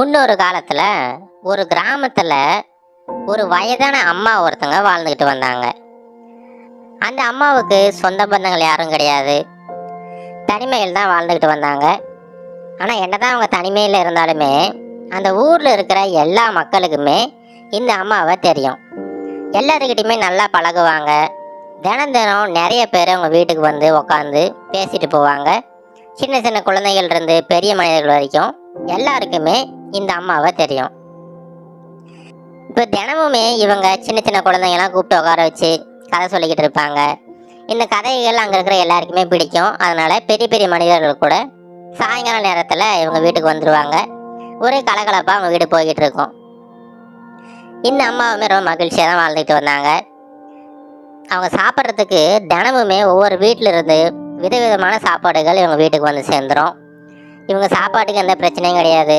முன்னொரு காலத்துல ஒரு கிராமத்துல ஒரு வயதான அம்மா ஒருத்தங்க வாழ்ந்துக்கிட்டு வந்தாங்க. அந்த அம்மாவுக்கு சொந்த பந்தங்கள் யாரும் கிடையாது. தனிமையில் தான் வாழ்ந்துக்கிட்டு வந்தாங்க. ஆனால் என்னதான் அவங்க தனிமையில் இருந்தாலுமே அந்த ஊரில் இருக்கிற எல்லா மக்களுக்குமே இந்த அம்மாவை தெரியும். எல்லாருக்கிட்டையுமே நல்லா பழகுவாங்க. தினம் தினம் நிறைய பேர் அவங்க வீட்டுக்கு வந்து உக்காந்து பேசிட்டு போவாங்க. சின்ன சின்ன குழந்தைகள் இருந்து பெரிய மனிதர்கள் வரைக்கும் எல்லாருக்குமே இந்த அம்மாவை தெரியும். இப்போ தினமுமே இவங்க சின்ன சின்ன குழந்தைங்கெல்லாம் கூப்பிட்டு உட்கார வச்சு கதை சொல்லிக்கிட்டு இருப்பாங்க. இந்த கதைகள் அங்கே இருக்கிற எல்லாருக்குமே பிடிக்கும். அதனால பெரிய பெரிய மனிதர்கள் கூட சாயங்கால நேரத்தில் இவங்க வீட்டுக்கு வந்துடுவாங்க ஒரே கலகலப்பாக அவங்க வீடு போய்கிட்டு இருக்கும். இந்த அம்மாவுமே ரொம்ப மகிழ்ச்சியாக தான் வாழ்ந்துட்டு வந்தாங்க. அவங்க சாப்பிட்றதுக்கு தினமுமே ஒவ்வொரு வீட்டில் இருந்து விதவிதமான சாப்பாடுகள் இவங்க வீட்டுக்கு வந்து சேர்ந்துடும் இவங்க சாப்பாட்டுக்கு எந்த பிரச்சனையும் கிடையாது.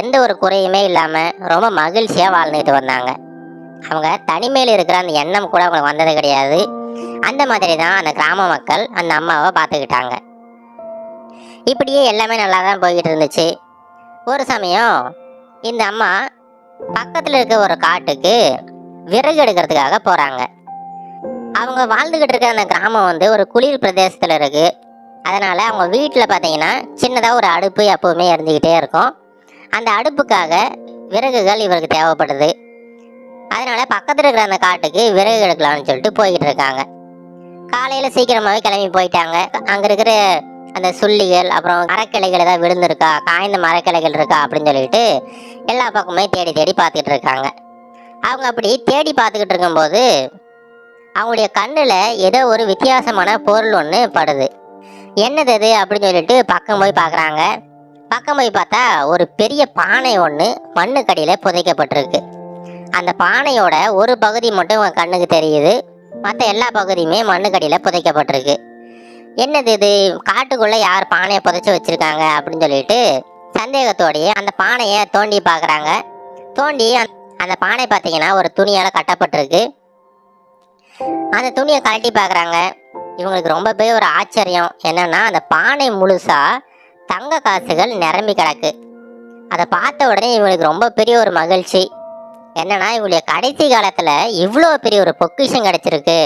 எந்த ஒரு குறையுமே இல்லாமல் ரொம்ப மகிழ்ச்சியாக வாழ்ந்துட்டு வந்தாங்க. அவங்க தனிமையில் இருக்கிற அந்த எண்ணம் கூட அவங்களுக்கு வந்தது கிடையாது. அந்த மாதிரி தான் அந்த கிராம மக்கள் அந்த அம்மாவை பார்த்துக்கிட்டாங்க. இப்படியே எல்லாமே நல்லா தான் போய்கிட்டு இருந்துச்சு. ஒரு சமயம் இந்த அம்மா பக்கத்தில் இருக்க ஒரு காட்டுக்கு விறகு எடுக்கிறதுக்காக போகிறாங்க அவங்க வாழ்ந்துக்கிட்டு இருக்க அந்த கிராமம் வந்து ஒரு குளிர் பிரதேசத்தில் இருக்குது அதனால் அவங்க வீட்டில் பார்த்தீங்கன்னா சின்னதாக ஒரு அடுப்பு எப்போவுமே எரிஞ்சுக்கிட்டே இருக்கும். அந்த அடுப்புக்காக விறகுகள் இவருக்கு தேவைப்படுது. அதனால பக்கத்தில் இருக்கிற அந்த காட்டுக்கு விறகு எடுக்கலாம்னு சொல்லிட்டு போய்கிட்டு இருக்காங்க. காலையில் சீக்கிரமாகவே கிளம்பி போயிட்டாங்க. அங்கே இருக்கிற அந்த சுள்ளிகள் அப்புறம் மரக்கிளைகள் ஏதாவது விழுந்திருக்கா காய்ந்த மரக்கிளைகள் இருக்கா அப்படின்னு சொல்லிட்டு எல்லா பக்கமே தேடி தேடி பார்த்துக்கிட்டு இருக்காங்க. அவங்க அப்படி தேடி பார்த்துக்கிட்டு இருக்கும்போது அவங்களுடைய கண்ணில் ஏதோ ஒரு வித்தியாசமான பொருள் ஒன்று படுது. என்னது அது அப்படின்னு சொல்லிட்டு பக்கம் போய் பார்க்குறாங்க. பக்கம் போய் பார்த்தா ஒரு பெரிய பானை ஒன்று மண்ணுக்கடியில் புதைக்கப்பட்டிருக்கு. அந்த பானையோட ஒரு பகுதி மட்டும் உங்கள் கண்ணுக்கு தெரியுது. மற்ற எல்லா பகுதியுமே மண்ணுக்கடியில் புதைக்கப்பட்டிருக்கு. என்னது இது? காட்டுக்குள்ளே யார் பானையை புதைச்சி வச்சுருக்காங்க அப்படின்னு சொல்லிட்டு சந்தேகத்தோடயே அந்த பானையை தோண்டி பார்க்குறாங்க. தோண்டி அந்த- அந்த பானை பார்த்தீங்கன்னா ஒரு துணியால் கட்டப்பட்டிருக்கு. அந்த துணியை கழட்டி பார்க்குறாங்க. இவங்களுக்கு ரொம்ப பெரிய ஒரு ஆச்சரியம். என்னென்னா அந்த பானை முழுசா தங்க காசுகள் நிரம்பி கிடக்கு. அதை பார்த்த உடனே இவங்களுக்கு ரொம்ப பெரிய ஒரு மகிழ்ச்சி. என்னன்னா இவங்களுடைய கடைசி காலத்தில் இவ்வளோ பெரிய ஒரு பொக்கிஷம் கிடைச்சிருக்கு.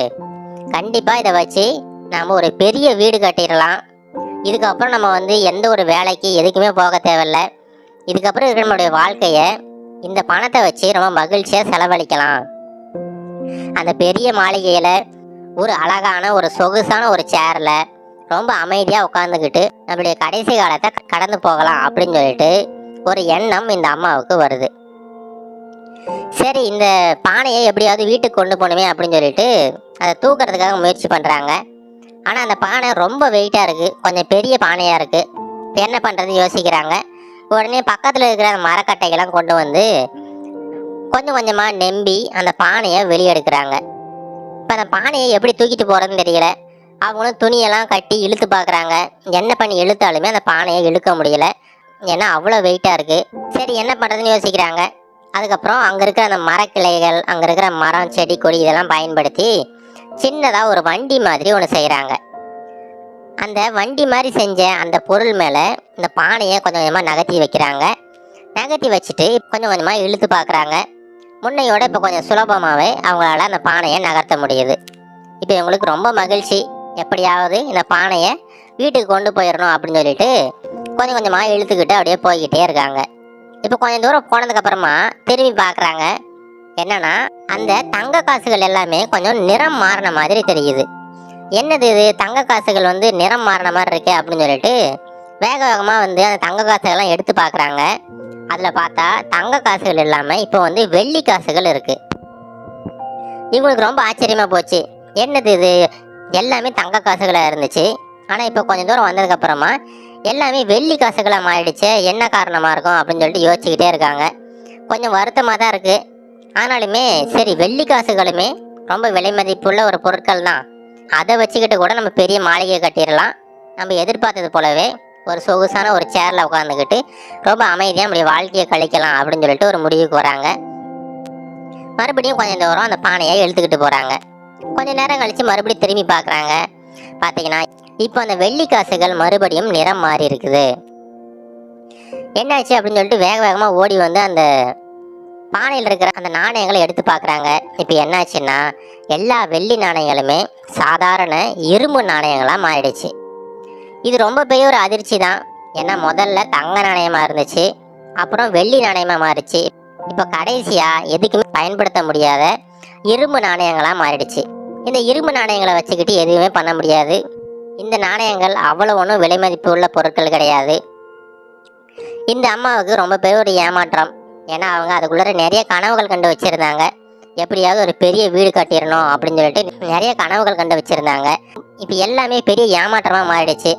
கண்டிப்பாக இதை வச்சு நாம் ஒரு பெரிய வீடு கட்டிடலாம். இதுக்கப்புறம் நம்ம வந்து எந்த ஒரு வேலைக்கு எதுக்குமே போக தேவையில்ல. இதுக்கப்புறம் இருக்கிற நம்மளுடைய வாழ்க்கையை இந்த பணத்தை வச்சு ரொம்ப மகிழ்ச்சியாக செலவழிக்கலாம். அந்த பெரிய மாளிகையில் ஒரு அழகான ஒரு சொகுசான ஒரு சேரில் ரொம்ப அமைதியாக உட்காந்துக்கிட்டு நம்மளுடைய கடைசி காலத்தை கடந்து போகலாம் அப்படின்னு சொல்லிட்டு ஒரு எண்ணம் இந்த அம்மாவுக்கு வருது. சரி இந்த பானையை எப்படியாவது வீட்டுக்கு கொண்டு போகணுமே அப்படின்னு சொல்லிட்டு அதை தூக்கிறதுக்காக முயற்சி பண்ணுறாங்க ஆனால் அந்த பானை ரொம்ப வெயிட்டாக இருக்குது கொஞ்சம் பெரிய பானையாக இருக்குது என்ன பண்ணுறதுன்னு யோசிக்கிறாங்க. உடனே பக்கத்தில் இருக்கிற அந்த மரக்கட்டைகள்லாம் கொண்டு வந்து கொஞ்சம் கொஞ்சமாக நெம்பி அந்த பானையை வெளியெடுக்கிறாங்க. இப்போ அந்த பானையை எப்படி தூக்கிட்டு போகிறதுன்னு தெரியல. அவங்களும் துணியெல்லாம் கட்டி இழுத்து பார்க்குறாங்க. என்ன பண்ணி இழுத்தாலுமே அந்த பானையை இழுக்க முடியல. ஏன்னா அவ்வளோ வெயிட்டாக இருக்குது சரி என்ன பண்ணுறதுன்னு யோசிக்கிறாங்க. அதுக்கப்புறம் அங்கே இருக்கிற அந்த மரக்கிளைகள் அங்கே இருக்கிற மரம் செடி கொடி இதெல்லாம் பயன்படுத்தி சின்னதாக ஒரு வண்டி மாதிரி ஒன்று செய்கிறாங்க அந்த வண்டி மாதிரி செஞ்ச அந்த பொருள் மேலே இந்த பானையை கொஞ்சம் கொஞ்சமாக நகர்த்தி வைக்கிறாங்க. நகர்த்தி வச்சுட்டு கொஞ்சம் கொஞ்சமாக இழுத்து பார்க்குறாங்க. முன்னையோட இப்போ கொஞ்சம் சுலபமாகவே அவங்களால அந்த பானையை நகர்த்த முடியுது. இப்போ இவங்களுக்கு ரொம்ப மகிழ்ச்சி. எப்படியாவது இந்த பானையை வீட்டுக்கு கொண்டு போயிடணும் அப்படின்னு சொல்லிட்டு கொஞ்சம் கொஞ்சமாக இழுத்துக்கிட்டு அப்படியே போய்கிட்டே இருக்காங்க. இப்போ கொஞ்சம் தூரம் போனதுக்கப்புறமா திரும்பி பார்க்குறாங்க. என்னன்னா அந்த தங்க காசுகள் எல்லாமே கொஞ்சம் நிறம் மாறின மாதிரி தெரியுது. என்னது இது? தங்க காசுகள் வந்து நிறம் மாறின மாதிரி இருக்கு அப்படின்னு சொல்லிட்டு வேக வேகமாக வந்து அந்த தங்க காசுகள்லாம் எடுத்து பார்க்குறாங்க. அதில் பார்த்தா தங்க காசுகள் இல்லாமல் இப்போ வந்து வெள்ளி காசுகள் இருக்குது இவங்களுக்கு ரொம்ப ஆச்சரியமாக போச்சு. என்னது இது? எல்லாமே தங்க காசுகளாக இருந்துச்சு. ஆனால் இப்போ கொஞ்சம் தூரம் வந்ததுக்கப்புறமா எல்லாமே வெள்ளி காசுகளாக மாறிடுச்சு. என்ன காரணமாக இருக்கும் அப்படின்னு சொல்லிட்டு யோசிச்சுக்கிட்டே இருக்காங்க. கொஞ்சம் வருத்தமாக தான் இருக்குது ஆனாலுமே சரி வெள்ளி காசுகளுமே ரொம்ப விலை மதிப்புள்ள ஒரு பொருட்கள் தான். அதை வச்சுக்கிட்டு கூட நம்ம பெரிய மாளிகையை கட்டிடலாம். நம்ம எதிர்பார்த்தது போலவே ஒரு சொகுசான ஒரு சேரில் உட்காந்துக்கிட்டு ரொம்ப அமைதியாக நம்முடைய வாழ்க்கையை கழிக்கலாம் அப்படின்னு சொல்லிட்டு ஒரு முடிவுக்கு வராங்க. மறுபடியும் கொஞ்சம் தூரம் அந்த பானையை எழுத்துக்கிட்டு போகிறாங்க கொஞ்ச நேரம் கழித்து மறுபடியும் திரும்பி பார்க்குறாங்க. பார்த்தீங்கன்னா இப்போ அந்த வெள்ளி காசுகள் மறுபடியும் நிறம் மாறி இருக்குது. என்னாச்சு அப்படின்னு சொல்லிட்டு வேக வேகமாக ஓடி வந்து அந்த பானையில் இருக்கிற அந்த நாணயங்களை எடுத்து பார்க்குறாங்க. இப்போ என்னாச்சுன்னா எல்லா வெள்ளி நாணயங்களுமே சாதாரண இரும்பு நாணயங்களாக மாறிடுச்சு. இது ரொம்ப பெரிய ஒரு அதிர்ச்சி தான். ஏன்னா முதல்ல தங்க நாணயமாக இருந்துச்சு. அப்புறம் வெள்ளி நாணயமாக மாறிச்சு இப்போ கடைசியாக எதுக்குமே பயன்படுத்த முடியாத இரும்பு நாணயங்களாக மாறிடுச்சு. இந்த இரும்பு நாணயங்களை வச்சுக்கிட்டு எதுவுமே பண்ண முடியாது. இந்த நாணயங்கள் அவ்வளோ ஒன்றும் விலை மதிப்பு உள்ள பொருட்கள் கிடையாது. இந்த அம்மாவுக்கு ரொம்ப பெரிய ஒரு ஏமாற்றம். ஏன்னா அவங்க அதுக்குள்ளே நிறைய கனவுகள் கண்டு வச்சுருந்தாங்க. எப்படியாவது ஒரு பெரிய வீடு கட்டிடணும் அப்படின்னு சொல்லிட்டு நிறைய கனவுகள் கண்டு வச்சுருந்தாங்க. இப்போ எல்லாமே பெரிய ஏமாற்றமாக மாறிடுச்சு.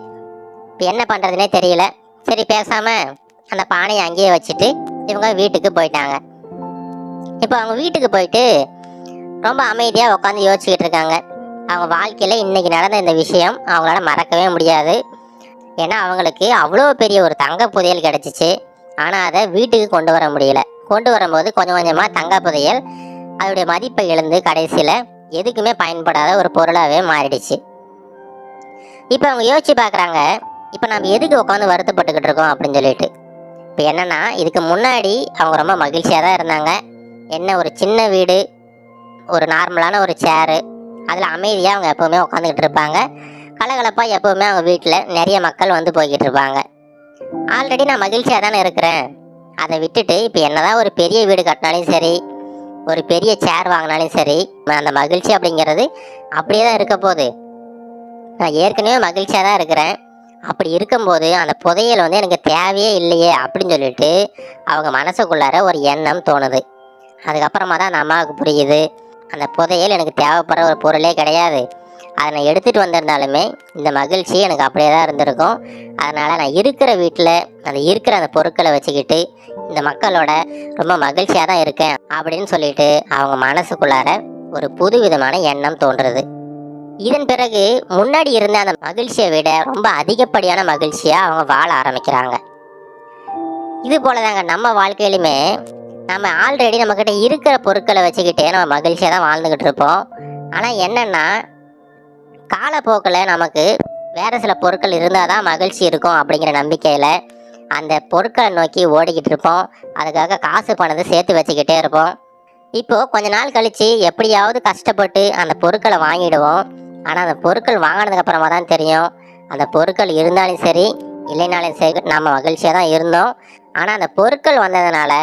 இப்போ என்ன பண்ணுறதுனே தெரியல. சரி பேசாமல் அந்த பானையை அங்கேயே வச்சுட்டு இவங்க வீட்டுக்கு போயிட்டாங்க. இப்போ அவங்க வீட்டுக்கு போயிட்டு ரொம்ப அமைதியாக உட்காந்து யோசிச்சுக்கிட்டு இருக்காங்க. அவங்க வாழ்க்கையில் இன்றைக்கி நடந்த இந்த விஷயம் அவங்களால மறக்கவே முடியாது. ஏன்னா அவங்களுக்கு அவ்வளோ பெரிய ஒரு தங்க புதையல் கிடச்சிச்சு. ஆனால் அதை வீட்டுக்கு கொண்டு வர முடியல. கொண்டு வரும்போது கொஞ்சம் கொஞ்சமாக தங்க புதையல் அதோடைய மதிப்பை எழுந்து கடைசியில் எதுக்குமே பயன்படாத ஒரு பொருளாகவே மாறிடுச்சு. இப்போ அவங்க யோசிச்சு பார்க்குறாங்க இப்போ நம்ம எதுக்கு உட்காந்து வருத்தப்பட்டுக்கிட்டு இருக்கோம் அப்படின்னு சொல்லிட்டு. இப்போ என்னன்னா இதுக்கு முன்னாடி அவங்க ரொம்ப மகிழ்ச்சியாக தான் இருந்தாங்க. என்ன ஒரு சின்ன வீடு ஒரு நார்மலான ஒரு சேரு அதில் அமைதியாக அவங்க எப்போவுமே உட்காந்துக்கிட்டு இருப்பாங்க. கலகலப்பாக எப்போவுமே அவங்க வீட்டில் நிறைய மக்கள் வந்து போய்கிட்டு இருப்பாங்க. ஆல்ரெடி நான் மகிழ்ச்சியாக தானே இருக்கிறேன். அதை விட்டுட்டு இப்போ என்னதான் ஒரு பெரிய வீடு கட்டினாலும் சரி ஒரு பெரிய சேர் வாங்கினாலும் சரி அந்த மகிழ்ச்சி அப்படிங்கிறது அப்படியே தான் இருக்க போகுது. நான் ஏற்கனவே மகிழ்ச்சியாக தான் இருக்கிறேன். அப்படி இருக்கும்போது அந்த புதையல் வந்து எனக்கு தேவையே இல்லையே அப்படின்னு சொல்லிட்டு அவங்க மனசுக்குள்ளார ஒரு எண்ணம் தோணுது. அதுக்கப்புறமா தான் அந்த அம்மாவுக்கு புரியுது. அந்த புதையல் எனக்கு தேவைப்படுற ஒரு பொருளே கிடையாது. அதை நான் எடுத்துகிட்டு வந்திருந்தாலுமே இந்த மகிழ்ச்சி எனக்கு அப்படியே தான் இருந்திருக்கும். அதனால் நான் இருக்கிற வீட்டில் அந்த இருக்கிற அந்த பொருட்களை வச்சுக்கிட்டு இந்த மக்களோட ரொம்ப மகிழ்ச்சியாக தான் இருக்கேன் அப்படின்னு சொல்லிட்டு அவங்க மனசுக்குள்ளார ஒரு புது விதமான எண்ணம் தோன்றுறது இதன் பிறகு முன்னாடி இருந்த அந்த மகிழ்ச்சியை விட ரொம்ப அதிகப்படியான மகிழ்ச்சியாக அவங்க வாழ ஆரம்பிக்கிறாங்க. இது போல தாங்க நம்ம வாழ்க்கையிலுமே நம்ம ஆல்ரெடி நம்மக்கிட்ட இருக்கிற பொருட்களை வச்சுக்கிட்டே நம்ம மகிழ்ச்சியாக தான் வாழ்ந்துக்கிட்டு இருப்போம். ஆனால் என்னென்னா காலப்போக்கில் நமக்கு வேறு சில பொருட்கள் இருந்தால் தான் மகிழ்ச்சி இருக்கும் அப்படிங்கிற நம்பிக்கையில் அந்த பொருட்களை நோக்கி ஓடிக்கிட்டு இருப்போம். அதுக்காக காசு பணத்தை சேர்த்து வச்சுக்கிட்டே இருப்போம். இப்போது கொஞ்ச நாள் கழித்து எப்படியாவது கஷ்டப்பட்டு அந்த பொருட்களை வாங்கிடுவோம். ஆனால் அந்த பொருட்கள் வாங்கினதுக்கப்புறமா தான் தெரியும். அந்த பொருட்கள் இருந்தாலும் சரி இல்லைனாலும் சரி நம்ம மகிழ்ச்சியாக தான் இருந்தோம். ஆனால் அந்த பொருட்கள் வந்ததுனால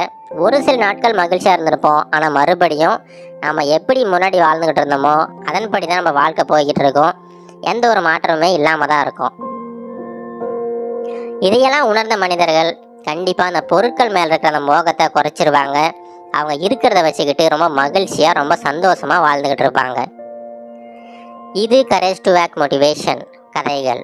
ஒரு சில நாட்கள் மகிழ்ச்சியாக இருந்திருப்போம். ஆனால் மறுபடியும் நம்ம எப்படி முன்னாடி வாழ்ந்துக்கிட்டு இருந்தோமோ அதன்படி தான் நம்ம வாழ்க்கை போய்கிட்டு இருக்கோம். எந்த ஒரு மாற்றமுமே இல்லாமல் தான் இருக்கும். இதையெல்லாம் உணர்ந்த மனிதர்கள் கண்டிப்பாக அந்த பொருட்கள் மேலே இருக்கிற அந்த மோகத்தை குறைச்சிருவாங்க. அவங்க இருக்கிறத வச்சுக்கிட்டு ரொம்ப மகிழ்ச்சியாக ரொம்ப சந்தோஷமாக வாழ்ந்துக்கிட்டு இருப்பாங்க. இது கரேஜ் டு வேக் மோட்டிவேஷன் கதைகள்.